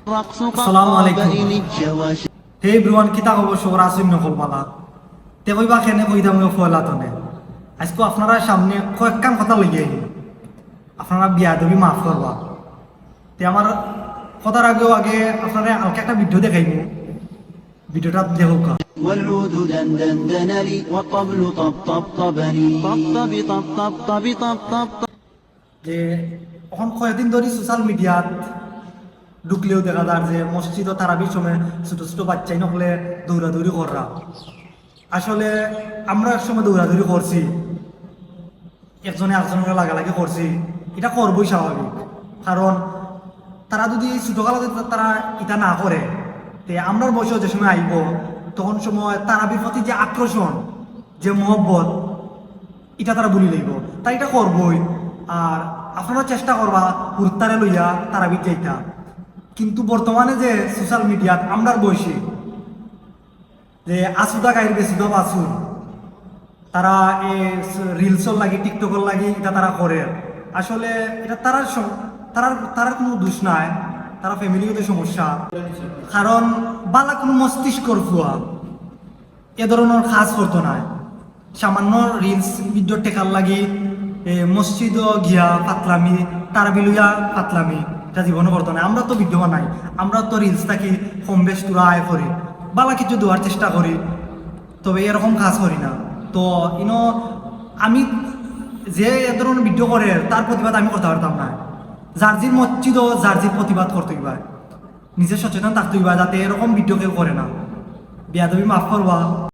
আসসালামু আলাইকুম হে ব্রুয়ান কিতা খবর সবর আসুন নকল পালা তে কইবা কেনে কইতাম ফয়লা তনে আজকে আপনারা সামনে কয়েকখান কথা লইয়ে আইনি আপনারা বিয়া দেবী মাফ করবা তে আমার কথার আগেও আগে আপনারা হালকা একটা ভিডিও দেখাইব ভিডিওটা দেখুক والعود دندن دنلي والطبل طبطب طبني طبطب طبطب طب طب طب যে এখন কয়েকদিন ধরে সোশ্যাল মিডিয়াত ঢুকলেও দেখা যায় যে মসজিদ ও তারাবির সময় ছোট ছোট বাচ্চাই নকলে দৌড়াদৌড়ি কররা। আসলে আমরা এক সময় দৌড়াদৌড়ি করছি। একজনে একজনের লাগালাগি করছি। এটা করবই স্বাভাবিক। কারণ তারা যদি ছোটকালে তারা এটা না করে, তে আমরার বয়স যে সময় আইব, তখন সময় তারাবির প্রতি যে আকর্ষণ, যে মহব্বত, এটা তারা বলি লইব তাই এটা করবই। আর আপনারা চেষ্টা করবা হুরতারে লইয়া তারা যাইতা কিন্তু বর্তমানে যে সোশ্যাল মিডিয়াত আমরার বয়সী, যে আসুদা বেশি দব আসুন তারা এ রিলসর লাগি টিকটকর লাগি, এটা তারা করে। আসলে এটা তারার সম- তারার কোনো দোষ নাই, তারা ফ্যামিলিগত সমস্যা। কারণ বালা কোনো মস্তিষ্কর ফুয়া এ ধরনের কাজ করতো না। সামান্য রিলস ভিডিও টেকার লাগি মসজিদ গিয়া পাতলামি তারা বিলুয়া পাতলামি। এটা জীবনে করতো না আমরা তো ভিডিও বানাই আমরা তো রিলস থাকি কম বেশ তোরা আয় করি, বালা কিছু দেওয়ার চেষ্টা করি, তবে এরকম কাজ করি না। তো ইনো আমি যে এ ধরনের ভিডিও করে, তার প্রতিবাদ আমি করতে পারতাম না। জার্জির ও জার্জির প্রতিবাদ করতে হইবা। নিজে সচেতন থাকতে হইবা যাতে এরকম ভিডিও কেউ করে না। বিয়াদবি মাফ করবা।